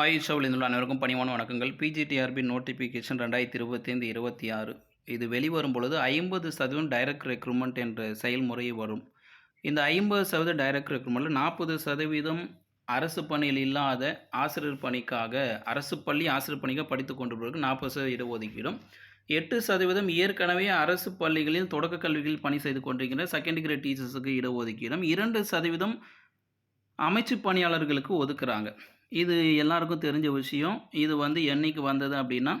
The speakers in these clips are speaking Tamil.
ஆயுஷாவில் இருந்துள்ள அனைவருக்கும் பணிவான வணக்கங்கள். பிஜிடிஆர்பி நோட்டிஃபிகேஷன் ரெண்டாயிரத்தி இருபத்தைந்து இருபத்தி ஆறு. இது வெளிவரும் பொழுது ஐம்பது சதவீதம் டைரக்ட் ரெக்ரூட்மெண்ட் என்ற செயல்முறை வரும். இந்த ஐம்பது சதவீதம் டைரக்ட் ரெக்ரூட்மெண்ட்டில் நாற்பது சதவீதம் அரசு பணியில் இல்லாத ஆசிரியர் பணிக்காக அரசு பள்ளி ஆசிரியர் பணிக்காக படித்து கொண்டிருப்பவர்களுக்கு நாற்பது சதவீத இடஒதுக்கீடும் எட்டு சதவீதம் ஏற்கனவே அரசு பள்ளிகளில் தொடக்க கல்விகளில் பணி செய்து கொண்டிருக்கிற செகண்ட் கிரேட் டீச்சர்ஸுக்கு இடஒதுக்கீடும் இரண்டு சதவீதம் அமைச்சு பணியாளர்களுக்கு ஒதுக்குறாங்க. இது எல்லாருக்கும் தெரிஞ்ச விஷயம். இது வந்து என்னைக்கு வந்தது அப்படின்னா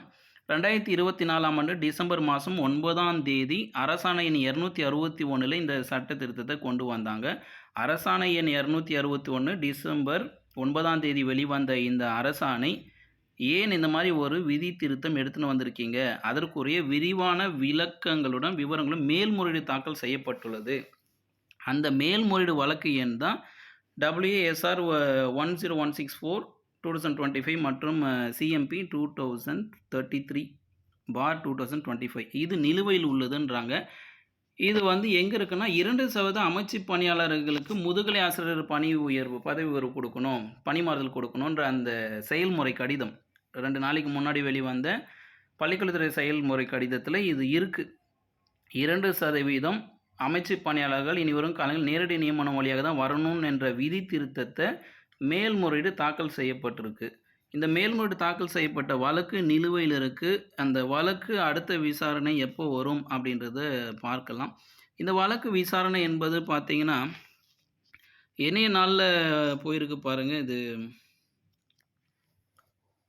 ரெண்டாயிரத்தி இருபத்தி நாலாம் ஆண்டு டிசம்பர் மாதம் ஒன்பதாம் தேதி அரசாணை எண் இரநூத்தி அறுபத்தி ஒன்றில் இந்த சட்ட திருத்தத்தை கொண்டு வந்தாங்க. அரசாணை எண் இரநூத்தி அறுபத்தி ஒன்று டிசம்பர் ஒன்பதாம் தேதி வெளிவந்த இந்த அரசாணை ஏன் இந்த மாதிரி ஒரு விதி திருத்தம் எடுத்துன்னு வந்திருக்கீங்க? அதற்குரிய விரிவான விளக்கங்களுடன் விவரங்களும் மேல்முறையீடு தாக்கல் செய்யப்பட்டுள்ளது. அந்த மேல்முறையீடு வழக்கு எண் தான் WSR one zero one six four two thousand twenty five மற்றும் CMP two thousand thirty three for two thousand twenty five இது நிலுவையில் உள்ளதுன்றாங்க. இது வந்து எங்கே இருக்குன்னா இரண்டு சதவீதம் அமைச்சு பணியாளர்களுக்கு முதுகலை ஆசிரியர் பணி உயர்வு பதவி உயர்வு கொடுக்கணும் பணிமாறுதல் கொடுக்கணுன்ற அந்த செயல்முறை கடிதம். ரெண்டு நாளைக்கு முன்னாடி வெளிவந்த பள்ளிக்கல்வித்துறை செயல்முறை கடிதத்தில் இது இருக்குது இரண்டு சதவீதம் அமைச்சு பணியாளர்கள் இனி வரும் காலங்களில் நேரடி நியமனம் வழியாக தான் வரணும் என்ற விதி திருத்தத்தை மேல்முறையீடு தாக்கல் செய்யப்பட்டிருக்கு. இந்த மேல்முறையீடு தாக்கல் செய்யப்பட்ட வழக்கு நிலுவையில் இருக்குது அந்த வழக்கு அடுத்த விசாரணை எப்போ வரும் அப்படின்றத பார்க்கலாம். இந்த வழக்கு விசாரணை என்பது பார்த்திங்கன்னா இணைய நாளில் போயிருக்கு பாருங்கள் இது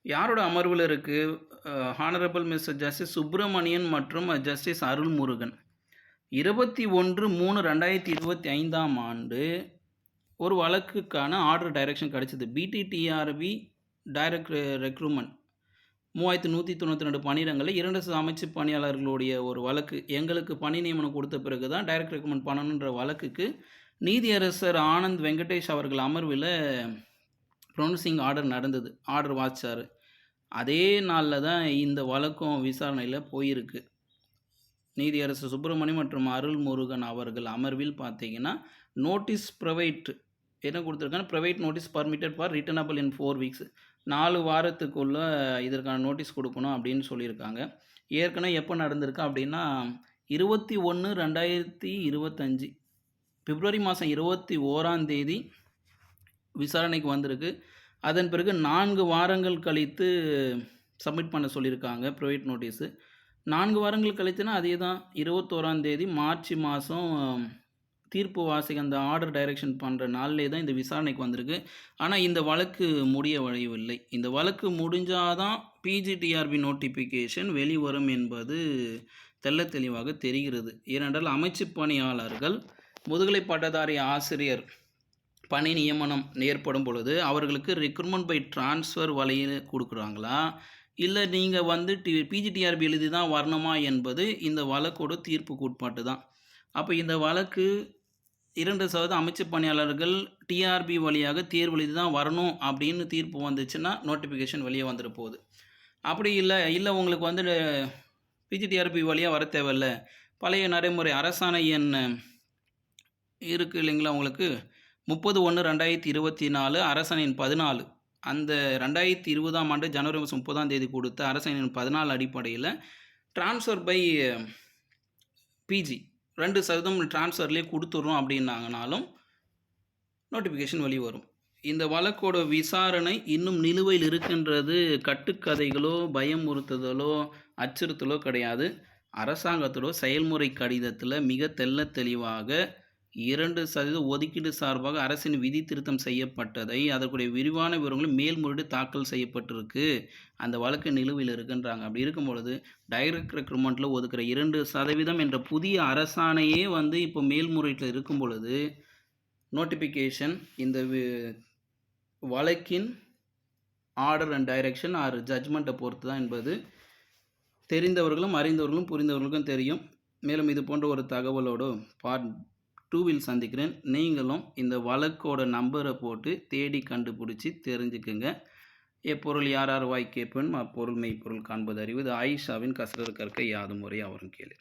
யாரோட அமர்வில் இருக்குது ஹானரபிள் மிஸ்டர் ஜஸ்டிஸ் சுப்பிரமணியன் மற்றும் ஜஸ்டிஸ் அருள்முருகன் இருபத்தி ஒன்று மூணு ரெண்டாயிரத்தி இருபத்தி ஐந்தாம் ஆண்டு ஒரு வழக்குக்கான ஆர்டர் டைரக்ஷன் கிடச்சிது. பிடிடிஆர்பி டைரக்ட் ரெக்ரூட்மெண்ட் மூவாயிரத்தி நூற்றி தொண்ணூற்றி ரெண்டு பணியிடங்களில் இரண்டு அமைச்சு பணியாளர்களுடைய ஒரு வழக்கு. எங்களுக்கு பணி நியமனம் கொடுத்த பிறகு தான் டைரக்ட் ரெக்ரூட்மெண்ட் பண்ணணுன்ற வழக்குக்கு நீதியரசர் ஆனந்த் வெங்கடேஷ் அவர்கள் அமர்வில் ப்ரொனன்சிங் ஆர்டர் நடந்தது. ஆர்டர் வாச்சார் அதே நாளில் தான் இந்த வழக்கம் விசாரணையில் போயிருக்கு. நீதியரசர் சுப்பிரமணியம் மற்றும் அருள்முருகன் அவர்கள் அமர்வில் பார்த்தீங்கன்னா நோட்டீஸ் ப்ரொவைட் என்ன கொடுத்துருக்காங்க private notice permitted for returnable in four weeks நாலு வாரத்துக்குள்ளே இதற்கான நோட்டீஸ் கொடுக்கணும் அப்படின்னு சொல்லியிருக்காங்க. ஏற்கனவே எப்போ நடந்திருக்கு அப்படின்னா இருபத்தி ஒன்று ரெண்டாயிரத்தி இருபத்தஞ்சி பிப்ரவரி மாதம் இருபத்தி ஓராந்தேதி விசாரணைக்கு வந்திருக்கு. அதன் பிறகு நான்கு வாரங்கள் கழித்து சப்மிட் பண்ண சொல்லியிருக்காங்க ப்ரைவேட் நோட்டீஸு நான்கு வாரங்கள் கழித்துனா அதே தான் இருபத்தோராம் தேதி மார்ச் மாதம் தீர்ப்பு வாசிக்க அந்த ஆர்டர் டைரக்ஷன் பண்ணுற நாள்லே தான் இந்த விசாரணைக்கு வந்திருக்கு. ஆனால் இந்த வழக்கு முடிய வழியவில்லை இந்த வழக்கு முடிஞ்சாதான் பிஜிடிஆர்பி நோட்டிஃபிகேஷன் வெளிவரும் என்பது தெள்ள தெளிவாக தெரிகிறது. ஏனென்றால் அமைச்சு பணியாளர்கள் முதுகலை பட்டதாரி ஆசிரியர் பணி நியமனம் ஏற்படும் பொழுது அவர்களுக்கு ரெக்ரூட்மெண்ட் பை டிரான்ஸ்ஃபர் வழியில் கொடுக்குறாங்களா? இல்லை நீங்கள் வந்து டி பிஜிடிஆர்பி எழுதி தான் வரணுமா என்பது இந்த வழக்கோட தீர்ப்புக்கு உட்பாட்டு தான். அப்போ இந்த வழக்கு இரண்டு சதவீத அமைச்சு பணியாளர்கள் டிஆர்பி வழியாக தேர்வு எழுதி தான் வரணும் அப்படின்னு தீர்ப்பு வந்துச்சுன்னா நோட்டிஃபிகேஷன் வெளியே வந்துட்டு போகுது. அப்படி இல்லை இல்லை உங்களுக்கு வந்து பிஜிடிஆர்பி வழியாக வர தேவையில்ல. பழைய நடைமுறை அரசாணை எண் இருக்குது இல்லைங்களா உங்களுக்கு? முப்பது ஒன்று ரெண்டாயிரத்தி இருபத்தி நாலு அரசாணையின் பதினாலு. அந்த ரெண்டாயிரத்தி இருபதாம் ஆண்டு ஜனவரி மாதம் முப்பதாம் தேதி கொடுத்த அரசாணையின் பதினாலு அடிப்படையில் ட்ரான்ஸ்ஃபர் பை பிஜி ரெண்டு சதவீதம் ட்ரான்ஸ்ஃபர்லேயே கொடுத்துட்றோம் அப்படின்னாங்கனாலும் நோட்டிஃபிகேஷன் வெளிவரும் இந்த வழக்கோட விசாரணை இன்னும் நிலுவையில் இருக்கின்றது கட்டுக்கதைகளோ பயமுறுத்துதலோ அச்சுறுத்தலோ கிடையாது. அரசாங்கத்தோட செயல்முறை கடிதத்தில் மிக தெல்ல தெளிவாக இரண்டு சதவீத ஒதுக்கீடு சார்பாக அரசின் விதி திருத்தம் செய்யப்பட்டதை அதற்குடைய விரிவான விவரங்களும் மேல்முறையீடு தாக்கல் செய்யப்பட்டிருக்கு. அந்த வழக்கு நிலுவையில் இருக்குன்றாங்க. அப்படி இருக்கும் பொழுது டைரக்ட் ரெக்ரூட்மெண்ட்டில் ஒதுக்குற இரண்டு சதவீதம் என்ற புதிய அரசாணையே வந்து இப்போ மேல்முறையீட்டில் இருக்கும் பொழுது நோட்டிஃபிகேஷன் இந்த வழக்கின் ஆர்டர் அண்ட் டைரக்ஷன் ஆர் ஜட்ஜ்மெண்ட்டை பொறுத்து தான் என்பது தெரிந்தவர்களும் அறிந்தவர்களும் புரிந்தவர்களுக்கும் தெரியும். மேலும் இது போன்ற ஒரு தகவலோடு பார்ட் டூவில் சந்திக்கிறேன். நீங்களும் இந்த வழக்கோட நம்பரை போட்டு தேடி கண்டுபிடிச்சி தெரிஞ்சுக்குங்க. எப்பொருள் யார் யார் வாய் கேட்பேன் அப்பொருள் மெய்ப்பொருள் காண்பது அறிவு. இது ஆயிஷாவின் கசரர் கற்க. யாது முறை அவரும் கேளு.